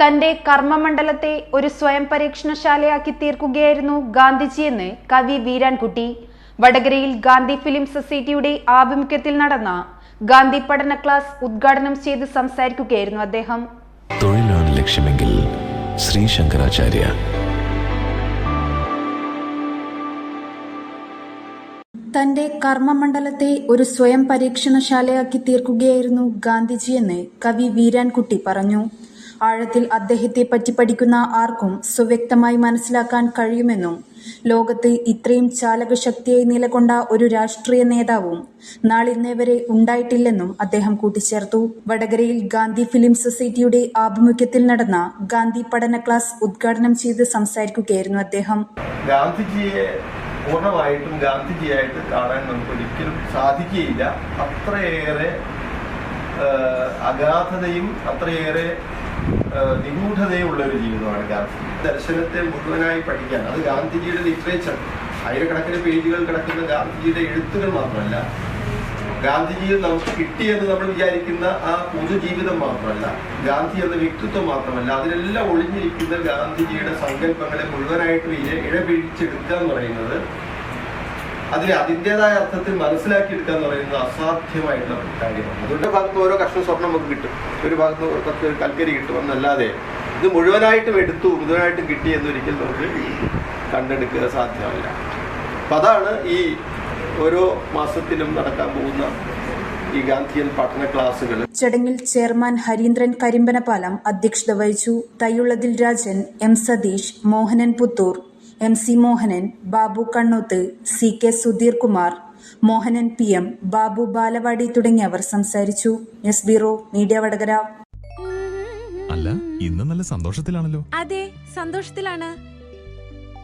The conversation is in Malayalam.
തന്റെ കർമ്മമണ്ഡലത്തെ ഒരു സ്വയം പരീക്ഷണശാലയാക്കി തീർക്കുകയായിരുന്നു ഗാന്ധിജിയെന്ന് കവി വീരാൻകുട്ടി. വടകരയിൽ ഗാന്ധി ഫിലിം സൊസൈറ്റിയുടെ ആഭിമുഖ്യത്തിൽ നടന്ന ഗാന്ധി പഠന ക്ലാസ് ഉദ്ഘാടനം ചെയ്ത് സംസാരിക്കുകയായിരുന്നു അദ്ദേഹം. തൊഴിലാണ് ലക്ഷ്യമെങ്കിൽ ശ്രീ ശങ്കരാചാര്യ. തന്റെ കർമ്മമണ്ഡലത്തെ ഒരു സ്വയം പരീക്ഷണശാലയാക്കി തീർക്കുകയായിരുന്നു ഗാന്ധിജിയെന്ന് കവി വീരാൻകുട്ടി പറഞ്ഞു. ആഴത്തിൽ അദ്ദേഹത്തെ പറ്റി പഠിക്കുന്ന ആർക്കും സുവ്യക്തമായി മനസ്സിലാക്കാൻ കഴിയുമെന്നും ലോകത്ത് ഇത്രയും ചാലകശക്തിയായി നിലകൊണ്ട ഒരു രാഷ്ട്രീയ നേതാവും നാളിന്നേ വരെ ഉണ്ടായിട്ടില്ലെന്നും അദ്ദേഹം കൂട്ടിച്ചേർത്തു. വടകരയിൽ ഗാന്ധി ഫിലിം സൊസൈറ്റിയുടെ ആഭിമുഖ്യത്തിൽ നടന്ന ഗാന്ധി പഠന ക്ലാസ് ഉദ്ഘാടനം ചെയ്ത് സംസാരിക്കുകയായിരുന്നു അദ്ദേഹം. ഗാന്ധിജിയെ പൂർണമായിട്ടും ഗാന്ധിജിയായിട്ട് കാണാൻ നമുക്ക് ഒരിക്കലും സാധിക്കുകയില്ല. അത്രയേറെ അഗാധതയും അത്രയേറെ ആ, നിഗൂഢതയും ഉള്ള ഒരു ജീവിതമാണ് ഗാന്ധി ദർശനത്തെ മുഴുവനായി പഠിക്കാൻ അത് ഗാന്ധിജിയുടെ ലിറ്ററേച്ചർ ആയിരക്കണക്കിന് പേജുകൾ കിടക്കുന്ന ഗാന്ധിജിയുടെ എഴുത്തുകൾ മാത്രമല്ല ഗാന്ധിജി നമുക്ക് കിട്ടിയെന്ന് നമ്മൾ വിചാരിക്കുന്ന ആ പൊതുജീവിതം മാത്രമല്ല ഗാന്ധി എന്ന വ്യക്തിത്വം മാത്രമല്ല അതിലെല്ലാം ഒളിഞ്ഞിരിക്കുന്ന ഗാന്ധിജിയുടെ സങ്കല്പങ്ങളെ മുഴുവനായിട്ട് ഇഴ ഇഴപിഴിച്ചെടുക്കുക എന്ന് പറയുന്നത് അതിനെ അതിന്റെതായ അർത്ഥത്തിൽ മനസ്സിലാക്കിയെടുക്കുക എന്ന് പറയുന്നത് അസാധ്യമായിട്ടുള്ള കാര്യമാണ്. അതുകൊണ്ട് ഭാഗത്ത് ഓരോ കഷ്ണം സ്വർണം നമുക്ക് കിട്ടും. ഒരു ഭാഗത്ത് ഒരു കൽക്കരി കിട്ടും. എന്നല്ലാതെ ഇത് മുഴുവനായിട്ടും എടുത്തു മുഴുവനായിട്ടും കിട്ടി എന്നൊരിക്കലും നമുക്ക് കണ്ടെടുക്കുക സാധ്യമല്ല. അപ്പം അതാണ് ഈ ഓരോ മാസത്തിലും നടക്കാൻ പോകുന്ന ഈ ഗാന്ധിയൻ പഠന ക്ലാസ്സുകൾ. ചടങ്ങിൽ ചെയർമാൻ ഹരീന്ദ്രൻ കരിമ്പനപാലം അധ്യക്ഷത വഹിച്ചു തയ്യുള്ളതിൽ Rajan M Satheesh Mohanan Puthur. M C Mohanan Babu Kannoth C K Sudheer Kumar Mohanan P M Babu Balavadi തുടങ്ങിയവർ സംസാരിച്ചു. S bureau media Vadakara. അല്ല ഇന്ന് നല്ല സന്തോഷത്തിലാണല്ലോ. അതെ സന്തോഷത്തിലാണ്.